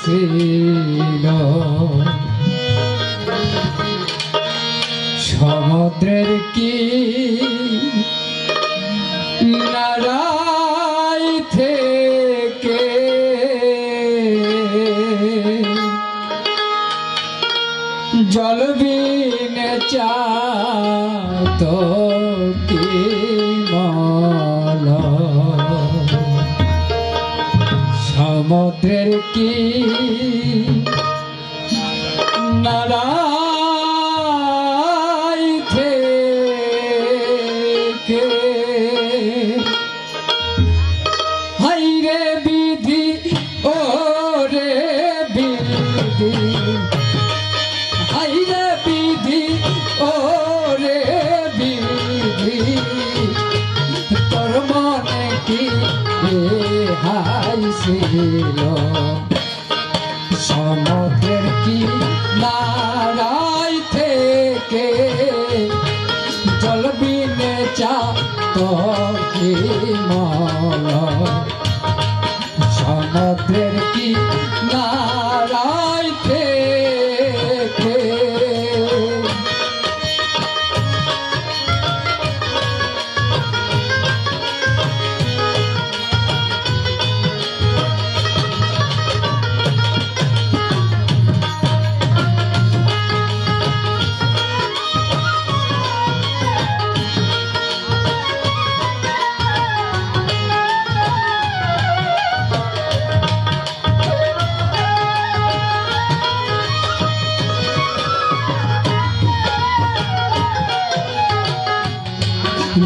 ছিল সমুদ্রের কি নারাই থেকে? জল বিনে চাত কি মল? সমুদ্রের কি থেকে হাই রে বিধি, ও রে বিধি। হাই রে বিধি, ও রে বিধি। তোর মনে কি এ হাই জল বিনে চা তো কি মল সমুদ্রের কি নারাই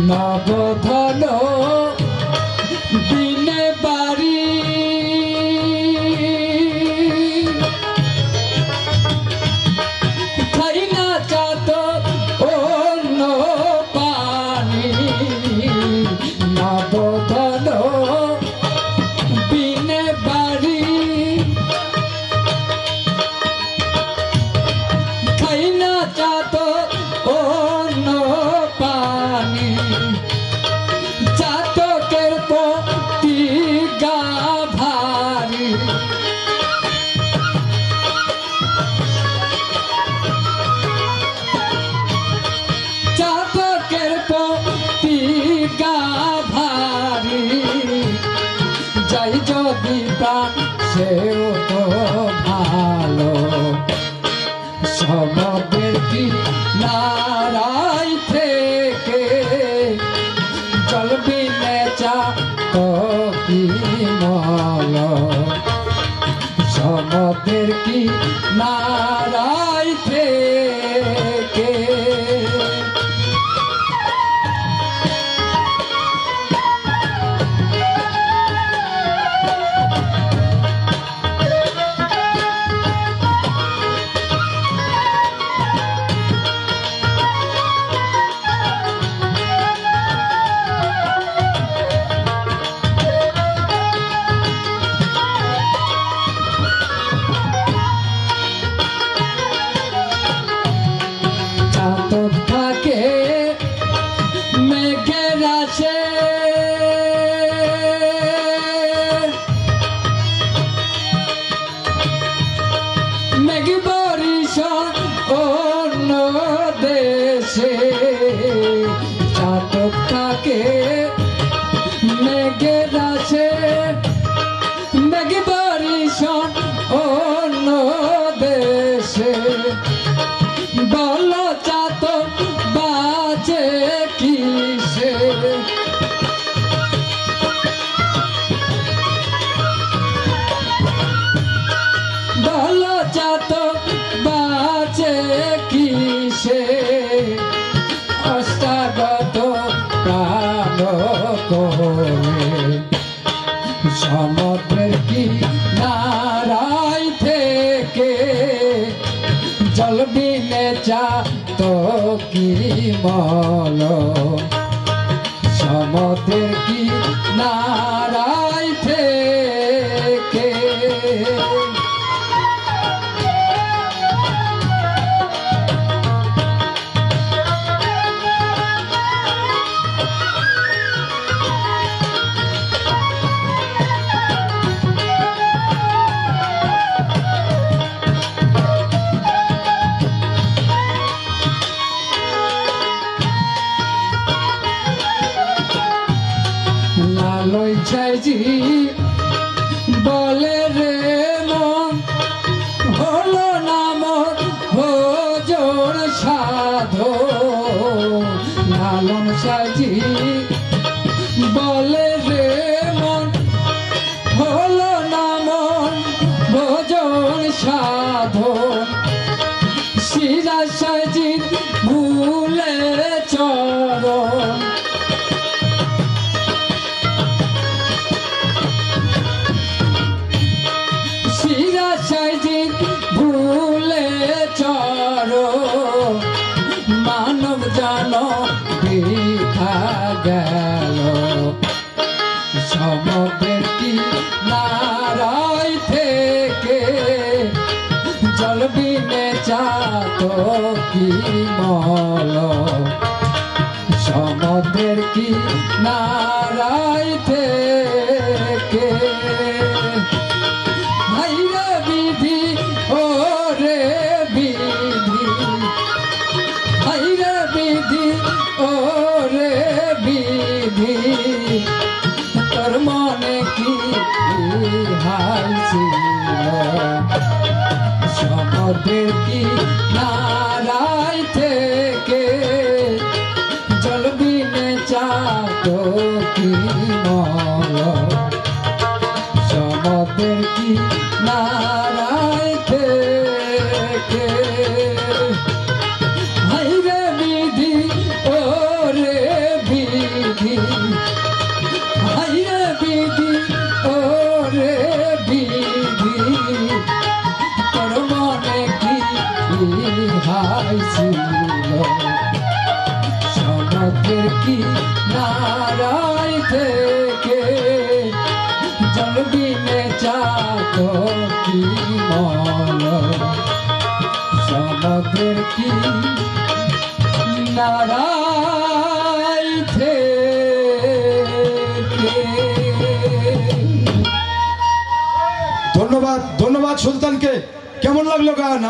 নবধন দিনে যাই সেও তো ভালো। সমবের কি নারাই থেকে? জল নেচা তো কি মল। সমবের কি নারাই se কি মল সমুদ্রের কি নারাই সাইজি বলে রে মন, হলো না মন ভোজর সাধো। লালন সাইজি বলে রে মন, হলো না মন ভোজন সাধন শিরা সাজিদ ভুলে চরণ। জান বৃথা গেল। সমবের কি নারাই থেকে জল বিনে চাত কি মল? সমুদ্রের কি নারাই থেকে বিধি ও রে বিধি তোর মনে কি হাল ছিল? সমুদ্রের কি নারাই নারাই ধন্যবাদ ধন্যবাদ সুলতানকে। কেমন লাগল গান?